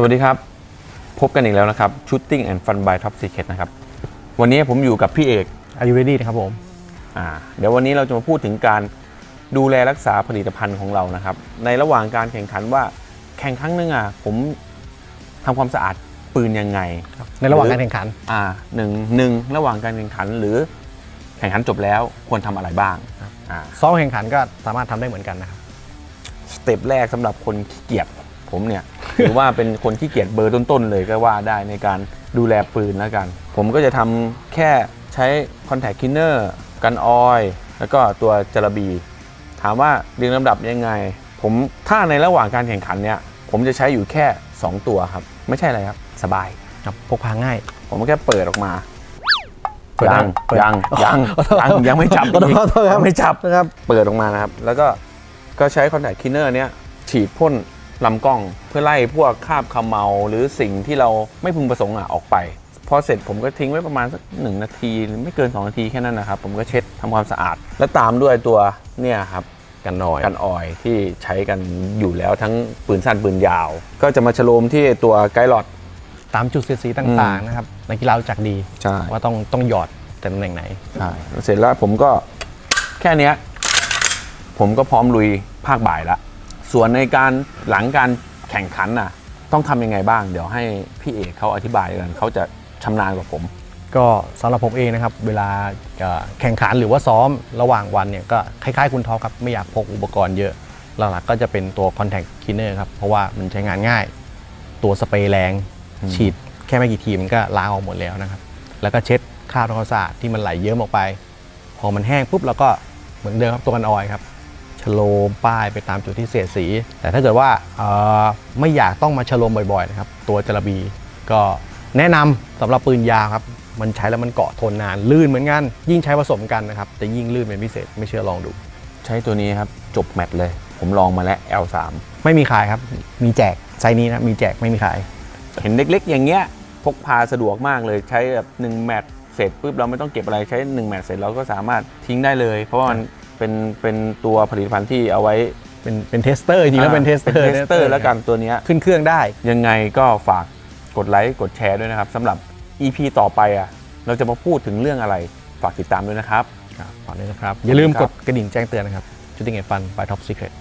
สวัสดีครับ พบกันอีกแล้วนะครับ Shooting and Fun by Top Secret นะครับ วันนี้ผมอยู่กับพี่เอกอายุเรดี้นะครับผมอ่าเดี๋ยววันนี้เราจะมาพูดถึงการดูแลรักษาผลิตภัณฑ์ของเรานะครับ ในระหว่างการแข่งขันว่าแข่งครั้งหนึงอะผมทำความสะอาดปืนยังไง ในระหว่างการแข่งขัน อ่าหนึ่งหนึ่งระหว่างการแข่งขันหรือแข่งขันจบแล้วควรทำอะไรบ้างอ่าซ้อมแข่งขันก็สามารถทำได้เหมือนกันนะครับสเต็ปแรกสำหรับคนขี้เกียจผมเนี่ย ถือว่าเป็นคนขี้เกียจเบอร์ต้นๆเลยก็ว่าได้ในการดูแลปืนแล้วกัน ผมก็จะทำแค่ใช้คอนแทคคินเนอร์กันออยแล้วก็ตัวจระบี ถามว่าเรียงลำดับยังไง ผมถ้าในระหว่างการแข่งขันเนี่ยผมจะใช้อยู่แค่ 2 ตัวครับ ไม่ใช่อะไรครับ สบายครับพกพาง่าย ผมแค่เปิดออกมาเปิดได้ยังเปิดยังยังขอโทษยังยังไม่จับขอโทษอีกขอโทษครับยังไม่จับนะครับ เปิดออกมานะครับ แล้วก็ก็ใช้คอนแทคคินเนอร์เนี้ยฉีดพ่น ลำกล้องเพื่อไล่พวกคราบเขมเมาหรือสิ่งที่เราไม่พึงประสงค์อะออกไปพอเสร็จผมก็ทิ้งไว้ประมาณสักหนึ่งนาที หรือไม่เกิน 2 นาทีแค่นั้นนะครับ ผมก็เช็ดทำความสะอาด แล้วตามด้วยตัวเนี่ยครับกันหน่อยกันออยที่ใช้กันอยู่แล้วทั้งปืนสั้นปืนยาว ก็จะมาฉโลมที่ตัวไกด์ลอดตามจุดเสียดสีต่างๆนะครับนักกีฬารู้จักดีใช่ว่าต้องต้องหยอดแต่ตำแหน่งไหนใช่เสร็จแล้วผมก็แค่เนี้ยผมก็พร้อมลุยภาคบ่ายละ ส่วนในการหลังการแข่งขันน่ะ ต้องทำยังไงบ้าง เดี๋ยวให้พี่เอกเขาอธิบายกันเขาจะชำนาญกว่าผม ก็สำหรับผมเองนะครับ เวลาเอ่อแข่งขันหรือว่าซ้อมระหว่างวันเนี่ยก็คล้ายๆคุณท็อปครับไม่อยากพกอุปกรณ์เยอะ หลักๆก็จะเป็นตัว Contact Cleaner ครับ เพราะว่ามันใช้งานง่าย ตัวสเปรย์แรง ฉีดแค่ไม่กี่ทีมันก็ล้างออกหมดแล้วนะครับ แล้วก็เช็ดคราบทำความสะอาดที่มันไหลเยิ้มออกไป พอมันแห้งปุ๊บเราก็เหมือนเดิมครับตัวกันออยล์ครับ ชโลมป้ายไปตามจุดที่เสียดสี แต่ถ้าเกิดว่าเอ่อไม่อยากต้องมาชโลมบ่อยๆนะครับตัวจระบีก็แนะนำสำหรับปืนยาวครับมันใช้แล้วมันเกาะทนนานลื่นเหมือนกัน ยิ่งใช้ผสมกันนะครับจะยิ่งลื่นเป็นพิเศษไม่เชื่อลองดู ใช้ตัวนี้ครับจบแมตช์เลย ผมลองมาแล้ว L3 ไม่มีขายครับ มีแจกไซส์นี้นะมีแจกไม่มีขาย เห็นเล็กๆ อย่างเงี้ยพกพาสะดวกมากเลยใช้แบบ1แมตช์เสร็จปุ๊บเราไม่ต้องเก็บอะไรใช้1แมตช์เสร็จเราก็สามารถทิ้งได้เลย เพราะว่ามัน เป็นเป็นตัวผลิตภัณฑ์ที่เอาไว้เป็นเป็นเทสเตอร์จริงๆแล้วเป็นเทสเตอร์เป็นเทสเตอร์แล้วกันตัวเนี้ยขึ้นเครื่องได้ ยังไงก็ฝากกดไลค์กดแชร์ด้วยนะครับสำหรับ EP ต่อไปอะเราจะมาพูดถึงเรื่องอะไรฝากติดตามด้วยนะครับครับขอบคุณนะครับ อย่าลืมครักบดกระดิ่งแจ้งเตือนนะครับ Shooting and Fun by Top Secret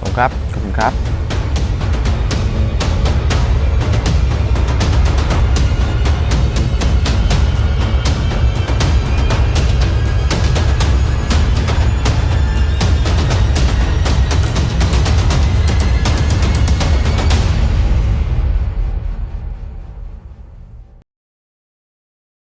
ขอบคุณครับ ขอบคุณครับ